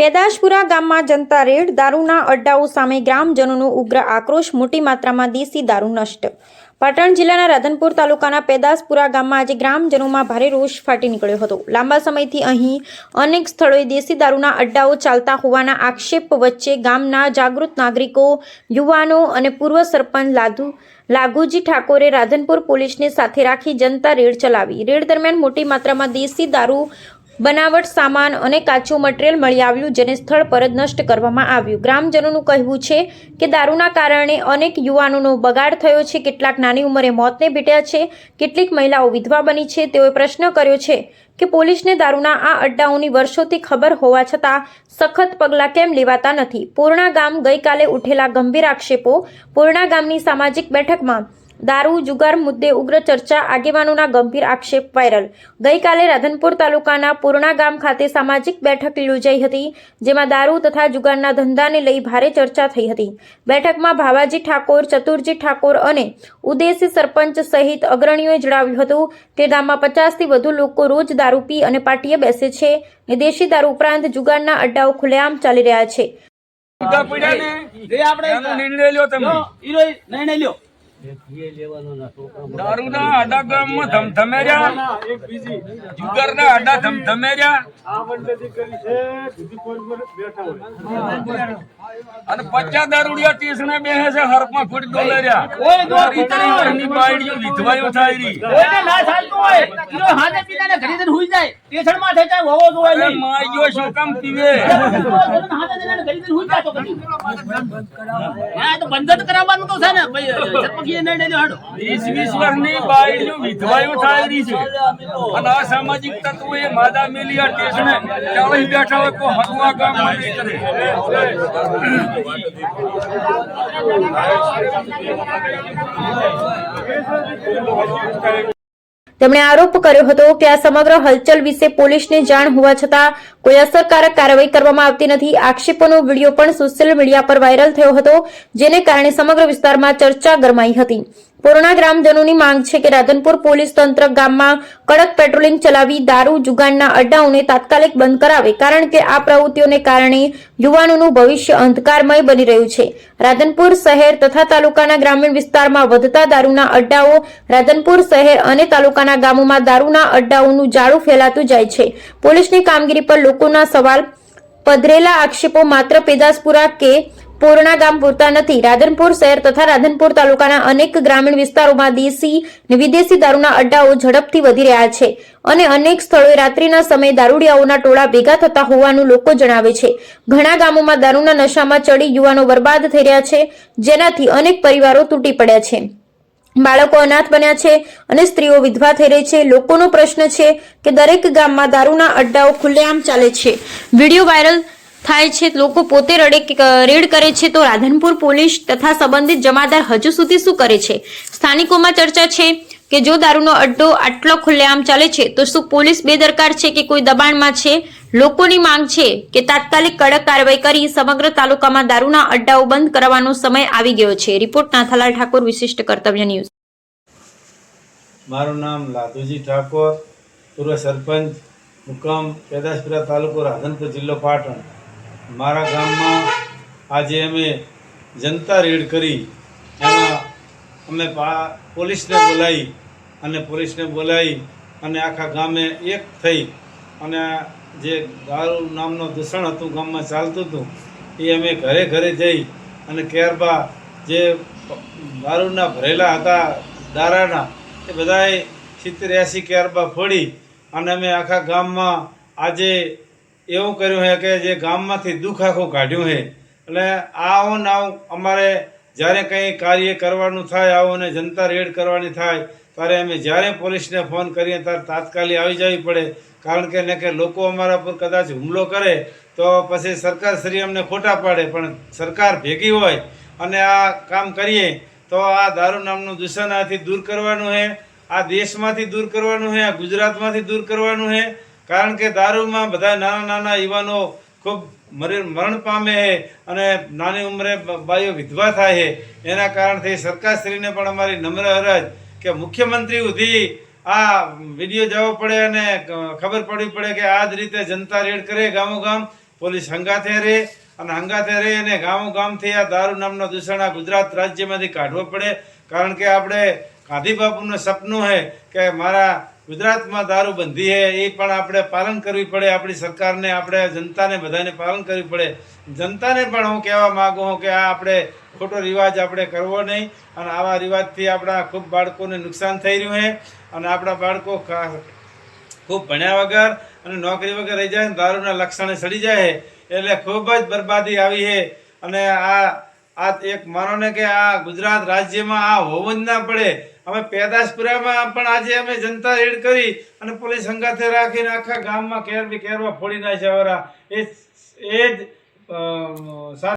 પેદાશપુરા ગામમાં જનતા રેડ દારૂના અડ્ડાઓ સામે ગ્રામજનોનો ઉગ્ર આક્રોશ, મોટી માત્રામાં દેશી દારૂ નષ્ટ. પાટણ જિલ્લાના રાધનપુર તાલુકાના પેદાસપુરા ગામમાં આજે ગ્રામજનોમાં ભારે રોષ ફાટી નીકળ્યો હતો. લાંબા સમયથી અહીં અનેક સ્થળોએ દેશી દારૂના અડ્ડાઓ ચાલતા હોવાના આક્ષેપ વચ્ચે ગામના જાગૃત નાગરિકો, યુવાનો અને પૂર્વ સરપંચ લાધુ, લાગુજી ઠાકોરે રાધનપુર પોલીસને સાથે રાખી જનતા રેડ ચલાવી. રેડ દરમિયાન મોટી માત્રામાં દેશી દારૂ બનાવટ, સામાન અને કાચું મટીરિયલ મળી આવ્યું જેને સ્થળ પર જ નષ્ટ કરવામાં આવ્યું. ગ્રામજનોનું કહેવું છે કે દારૂના કારણે અનેક યુવાનોનો બગાડ થયો છે. કેટલાક નાની ઉંમરે મોતને ભેટ્યા છે. કેટલીક મહિલાઓ વિધવા બની છે. તેઓએ પ્રશ્ન કર્યો છે કે પોલીસને દારૂના આ અડ્ડાઓની વર્ષોથી ખબર હોવા છતાં સખત પગલાં કેમ લેવાતા નથી? પૂર્ણા ગામ ગઈકાલે ઉઠેલા ગંભીર આક્ષેપો. પૂર્ણા ગામની સામાજિક બેઠકમાં દારૂ જુગાર મુદ્દે ઉગ્ર ચર્ચા આગેવાનોના ગંભીર આક્ષેપ વાયરલ. ગઈકાલે રાધનપુર તાલુકાના પૂર્ણા ગામ ખાતે સામાજિક બેઠક યોજાઈ હતી જેમાં દારૂ તથા જુગારના ધંધાને લઈ ભારે ચર્ચા થઈ હતી. બેઠકમાં ભાવાજી ઠાકોર ચતુરજી ઠાકોર અને ઉદેશ સરપંચ સહિત અગ્રણીઓએ જણાવ્યું હતું કે ગામમાં પચાસથી વધુ લોકો રોજ દારૂ પી અને પાટીએ બેસે છે દેશી દારૂ ઉપરાંત જુગારના અડ્ડાઓ ખુલ્લેઆમ ચાલી રહ્યા છે. નિર્ણય લ્યો તમે. નિર્ણય લ્યો. દારૂના આડા ગામમાં ધમધમેર્યા જુગારના આડા ધમધમેર્યા અને પચ્ચા દારૂડિયા ટીસણે બેસે છે હરપમાં ખોટી બાયડીઓ વિધવાઈઓ થાય રહી ના માઈઓ શું કામ પીવે? બંધ કરાવવાનું તો છે ને. ભાઈ નિર્ણય લ્યો વીસ વીસ વર્ષની બાયડીઓ વિધવાઈઓ થાય છે. અને આ તત્વો એ માદા મેલી આ ટેસણે ચાલી બેઠા હોય કોઈ હકવા કામ નહીં કરે. તેમણે આરોપ કર્યો હતો કે આ સમગ્ર હલચલ વિશે પોલીસને જાણ હોવા છતાં કોઈ અસરકારક કાર્યવાહી કરવામાં આવતી નથી. આક્ષેપોનો વીડિયો પણ સોશિયલ મીડિયા પર વાયરલ થયો હતો, જેને કારણે સમગ્ર વિસ્તારમાં ચર્ચા ગરમાઈ હતી. પૂર્ણા ગ્રામજનોની માંગ છે કે રાધનપુર પોલીસ તંત્ર ગામમાં કડક પેટ્રોલિંગ ચલાવી દારૂ જુગારના અડ્ડાઓને તાત્કાલિક બંધ કરાવે, કારણ કે આ પ્રવૃત્તિઓને કારણે યુવાનોનું ભવિષ્ય અંધકારમય બની રહ્યું છે. રાધનપુર શહેર તથા તાલુકાના ગ્રામીણ વિસ્તારમાં વધતા દારૂના અડ્ડાઓ, રાધનપુર શહેર અને તાલુકાના ગામોમાં દારૂના અડ્ડાઓનું જાળું ફેલાતું જાય છે. પોલીસની કામગીરી પર લોકોના સવાલ પધરેલા આક્ષેપો માત્ર પેદાસપુરા કે પૂર્ણા ગામ પૂરતા નથી. રાધનપુર શહેર તથા રાધનપુર તાલુકાના અનેક ગ્રામીણ વિસ્તારોમાં દેશી અને વિદેશી દારૂના અડ્ડાઓ ઝડપથી વધી રહ્યા છે અને અનેક સ્થળોએ રાત્રિના સમયે દારૂડિયાઓના ટોળા ભેગા થતા હોવાનું લોકો જણાવે છે. ઘણા ગામોમાં દારૂના નશામાં ચડી યુવાનો બરબાદ થઈ રહ્યા છે, જેનાથી અનેક પરિવારો તૂટી પડ્યા છે. બાળકો અનાથ બન્યા છે અને સ્ત્રીઓ વિધવા થઈ રહી છે. લોકોનો પ્રશ્ન છે કે દરેક ગામમાં દારૂના અડ્ડાઓ ખુલ્લેઆમ ચાલે છે. વીડિયો વાયરલ થાય છે. લોકો પોતે રડે રેડ કરે છે તો રાધનપુર પોલીસ તથા સંબંધિત જમાદાર હજુ સુધી શું કરે છે? સ્થાનિકોમાં ચર્ચા છે કે જો દારૂનો અડ્ડો આટલો ખુલ્લેઆમ ચાલે છે તો શું પોલીસ બેદરકાર છે કે કોઈ દબાણમાં છે? લોકોની માંગ છે કે તાત્કાલિક કડક કાર્યવાહી કરી સમગ્ર તાલુકામાં દારૂના અડ્ડાઓ બંધ કરવાનો સમય આવી ગયો છે. રિપોર્ટ નાથાલાલ ઠાકોર, વિશિષ્ટ કર્તવ્ય ન્યૂઝ. મારું નામ લાધુજી ઠાકોર, પૂર્વ સરપંચ, મુકામ પેદાશપુરા તાલુકો રાધનપુર જિલ્લો પાટણ. મારા ગામમાં આજે અમે જનતા રેડ કરી. એમાં અમે પોલીસને બોલાવી અને પોલીસને બોલાવી અને આખા ગામે એક થઈ અને જે દારૂ નામનો દૂષણ હતું, ગામમાં ચાલતું હતું, એ અમે ઘરે ઘરે જઈ અને ત્યારબાદ જે દારૂના ભરેલા હતા, દારાના, એ બધાએ સિત્તેર એંસી ક્યારબા ફોડી અને અમે આખા ગામમાં આજે એવું કર્યું છે કે જે ગામમાંથી દુઃખ આખું કાઢ્યું છે એટલે આવો ને આવું, અમારે જ્યારે કંઈ કાર્ય કરવાનું થાય, આવો ને જનતા રેડ કરવાની થાય, ત્યારે અમે જ્યારે પોલીસને ફોન કરીએ, ત્યારે તાત્કાલિક આવી જવી પડે. કારણ કે ને કે લોકો અમારા પર કદાચ હુમલો કરે તો પછી સરકાર શ્રી અમને ખોટા પાડે, પણ સરકાર ભેગી હોય અને આ કામ કરીએ તો આ દારૂ નામનું દૂષણ આથી દૂર કરવાનું છે આ દેશમાંથી દૂર કરવાનું છે આ ગુજરાતમાંથી દૂર કરવાનું છે કારણ કે દારૂમાં બધા નાના નાના યુવાનો ખૂબ મરે- મરણ પામે છે અને નાની ઉંમરે બાઈઓ વિધવા થાય છે એના કારણથી સરકારશ્રીને પણ અમારી નમ્ર અરજ કે મુખ્યમંત્રી સુધી આ વીડિયો જવો પડે અને ખબર પડવી પડે કે આ જ રીતે જનતા રેડ કરે ગામો ગામ. પોલીસ હંગાથે રહે અને હંગાથે રહી અને ગામો ગામથી આ દારૂ નામનો દૂષણ આ ગુજરાત રાજ્યમાંથી કાઢવો પડે. કારણ કે આપણે ગાંધી બાપુનું સપનું છે કે મારા ગુજરાતમાં દારૂ બંધી છે એ પણ આપણે પાલન કરવી પડે. આપણી સરકારને, આપણે જનતાને બધાને પાલન કરવી પડે. જનતાને પણ હું કહેવા માગું છું કે આ આપણે ખોટો રિવાજ આપણે કરવો નહીં. અને આવા રિવાજથી આપણા ખૂબ બાળકોને નુકસાન થઈ રહ્યું છે. અને આપણા બાળકો ખૂબ ભણ્યા વગર અને નોકરી વગર રહી જાય દારૂના લક્ષણે સડી જાય. એટલે ખૂબ જ બરબાદી આવી છે. અને આ આ એક માનો ને કે આ ગુજરાત રાજ્યમાં આ હોવું જ ના પડે. અમે પેદાશપુરામાં પણ આજે અમે જનતા રેડ કરી અને પોલીસ સંગાથે રાખીને આખા ગામમાં કેર બી કેરવા ફોડી નાખ્યા વરા. એ એ જ